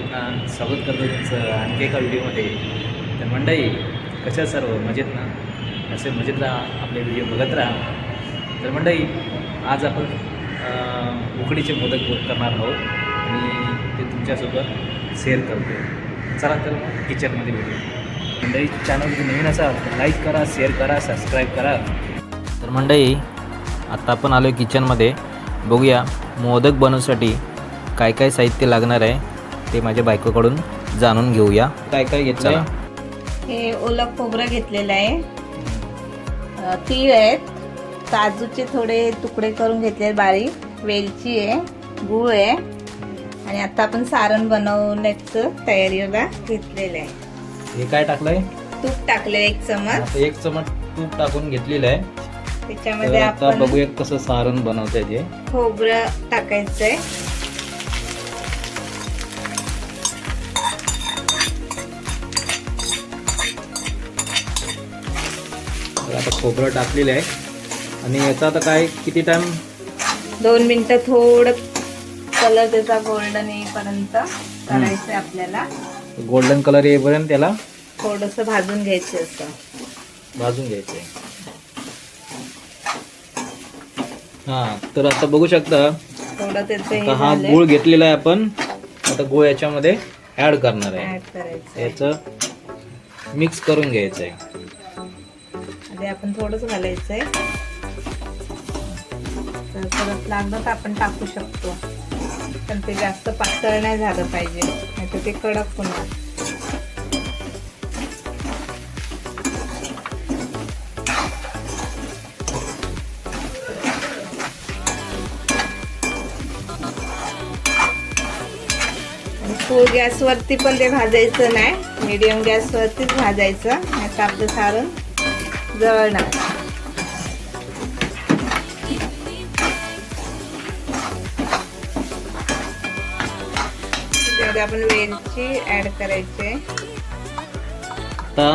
आहेत ना स्वागत करतो तुमचं आणखी एका व्हिडिओमध्ये. तर मंडई कशा सर्व? मजेत ना असे मजेत राहा आपले व्हिडिओ बघत राहा. तर मंडई आज आपण उकडीचे मोदक करणार आहोत. आणि ते तुमच्यासोबत शेअर करतो चला तर किचनमध्ये भेटू. मंडई चॅनल नवीन असाल तर लाईक करा शेअर करा सबस्क्राईब करा. तर मंडई आत्ता आपण आलो किचनमध्ये बघूया मोदक बनवण्यासाठी काय काय साहित्य लागणार आहे. ते माझ्या बायकोकडून जाणून घेऊया. काय काय घेतलं हे ओलं खोबरं घेतलेलं आहे. तीळ आहेत. काजूचे थोडे तुकडे करून घेतले बारीक. वेलची आहे गूळ आहे. आणि आता आपण सारण बनवण्याचं तयारीला घेतलेलं आहे. हे काय टाकलंय? तूप टाकले एक चमच. एक चमच तूप टाकून घेतलेलं आहे. त्याच्यामध्ये आता आपण बघूया कसं सारण बनवतंय ते खोबरं टाकायचंय. खोबरं टाकलेलं आहे. आणि याचा आता काय किती टाइम दोन मिनिटं थोडं कलर त्याचा गोल्डन येईपर्यंत करायचंय आपल्याला. गोल्डन कलर येईपर्यंत त्याला? थोडस भाजून घ्यायचं असं. भाजून घ्यायचं हां तर आता बघू शकता थोडं त्याचं हे आता हा. गुळ घेतलेला आहे आपण. आता गुळ याच्यामध्ये ऍड करणार आहे. करायचं याचं मिक्स करून घ्यायचं आहे आधी आपण थोडंच घालायचंय. तर परत लागलं तर आपण टाकू शकतो. पण ते जास्त पातळ नाही झालं पाहिजे. नाहीतर ते कडक होणार. फुल गॅसवरती पण ते भाजायचं नाही. मिडियम गॅसवरतीच भाजायचं. नाही तर आपलं सारण जळणार त्यामध्ये आपण वेलची ऍड करायचे. आता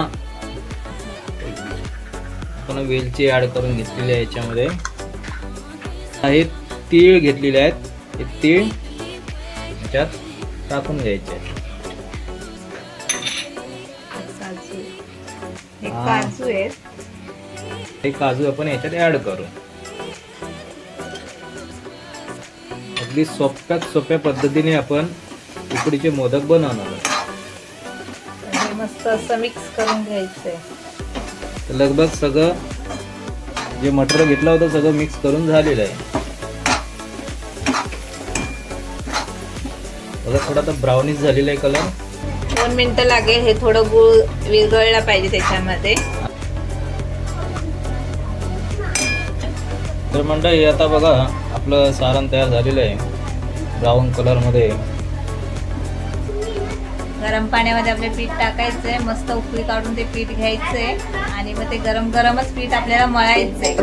आपण वेलची ऍड करून घेतलेली आहे याच्यामध्ये. हे तीळ घेतलेले आहेत. हे तीळ याच्यात टाकून घ्यायचे. काजू आहेत. हे काजू आपण याच्यात ऍड करू. अगदी सोप्यात सोप्या पद्धतीने आपण उकडीचे मोदक बनवणार आहोत. तर मस्त असं मिक्स करून घ्यायचंय. लगभग सगळं जे मटेरियल घेतलं होतं सगळं मिक्स करून झालेलं आहे. बघा थोडा तर ब्राउनिश झालेला आहे कलर दोन मिनिटं लागेल हे थोडं गुळ विरघळला पाहिजे त्याच्यामध्ये. तर मंडळी आता बघा आपलं सारण तयार झालेलं आहे. ब्राऊन कलरमध्ये गरम पाण्यामध्ये आपले पीठ टाकायचंय. मस्त उकळी काढून ते पीठ घ्यायचंय. आणि मग ते गरम गरमच पीठ आपल्याला मळायचंय.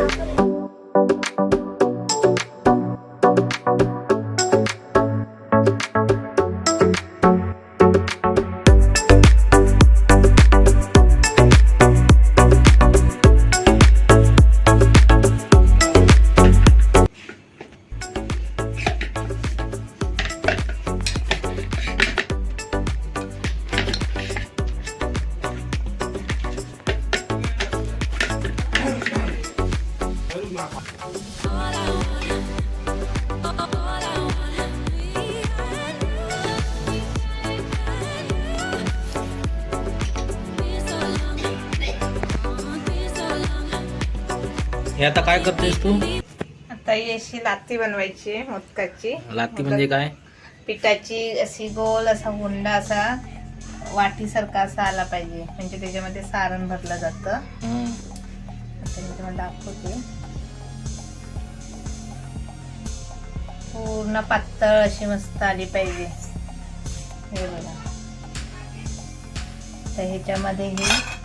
हे आता काय करतेस तू? आता ही अशी लाती बनवायची आहे मोदकाची. लाती म्हणजे काय? पिठाची अशी गोल असा हुंडा असा वाटीसारखा असा आला पाहिजे. म्हणजे त्याच्यामध्ये सारण भरलं जातं. आता मी तुम्हाला दाखवते. पूर्ण पातळ अशी मस्त आली पाहिजे. हे बघा. तर ह्याच्यामध्ये हे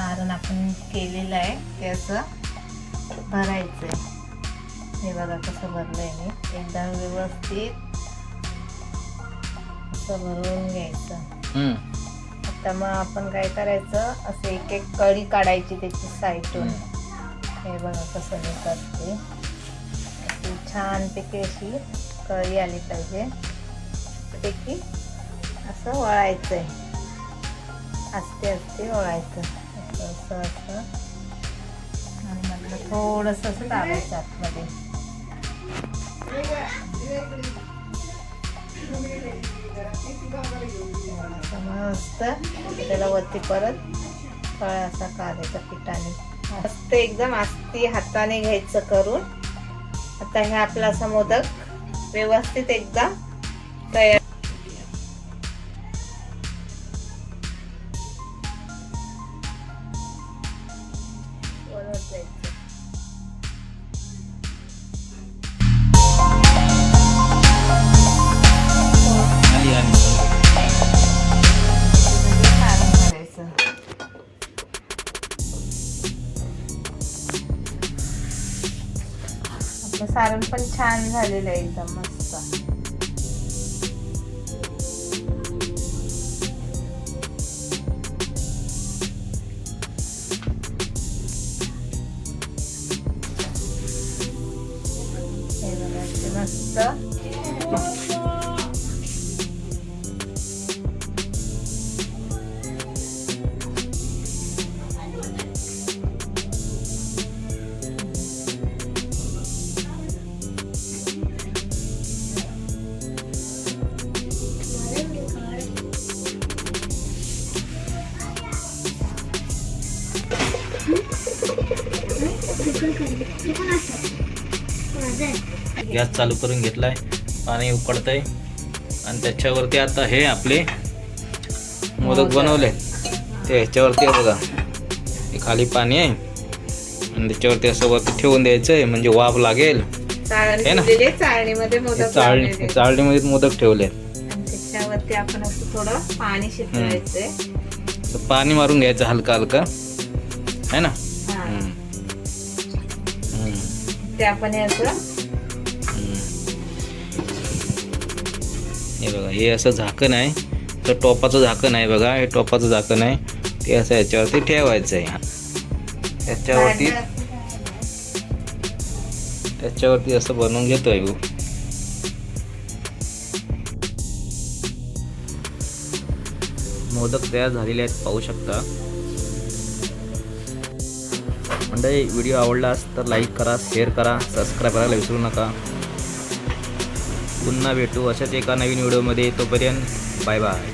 सारण आपण केलेलं आहे ते असं भरायचं आहे हे बघा कसं भरलंय मी. एकदम व्यवस्थित असं भरून घ्यायचं. आता मग आपण काय करायचं असं एक एक कळी काढायची त्याची साईडून. हे बघा कसं मी करते अशी छानपैकी अशी कळी आली पाहिजे. बऱ्यापैकी असं वळायचं आहे आस्ते आस्ते वळायचं. असं असं आणि म्हटलं थोडंसं असं दाबायचं आतमध्ये मस्त त्याला वरती परत फळ असा काढायचा पिठाने. मस्त एकदम आस्ती हाताने घ्यायचं करून. आता हे आपला असा मोदक व्यवस्थित एकदम तयार सारण पण छान झालेलं आहे एकदम मस्त. गॅस चालू करून घेतलाय पाणी उकडतंय. आणि त्याच्यावरती आता हे आपले मोदक. बनवले. ते ह्याच्यावरती आहे बघा. हे खाली पाणी आहे. आणि त्याच्यावरती असं वरती ठेवून द्यायचं आहे म्हणजे वाफ लागेल. चाळण हे ना? दिलेली चाळणीमध्ये मोदक चाळणी. चाळणीमध्ये मोदक ठेवले. आणि त्याच्यावरती आपण असं थोडं पाणी शिजवायचंय. पाणी मारून घ्यायचं हलका हलका. है ना. ते आपण हे असं. हे बघा हे असं झाकण आहे. तर टोपाचं झाकण आहे बघा हे टोपाचं झाकण आहे. ते असं याच्यावरती ठेवायचं आहे त्याच्यावरती त्याच्यावरती असं बनवून घेतोय मोदक तयार झालेले आहेत पाहू शकता. म्हणजे व्हिडिओ आवडलास तर लाईक करा शेअर करा सबस्क्राईब करायला विसरू नका. पुन्हा भेटू अशाच एका नवीन व्हिडिओमध्ये तोपर्यंत बाय बाय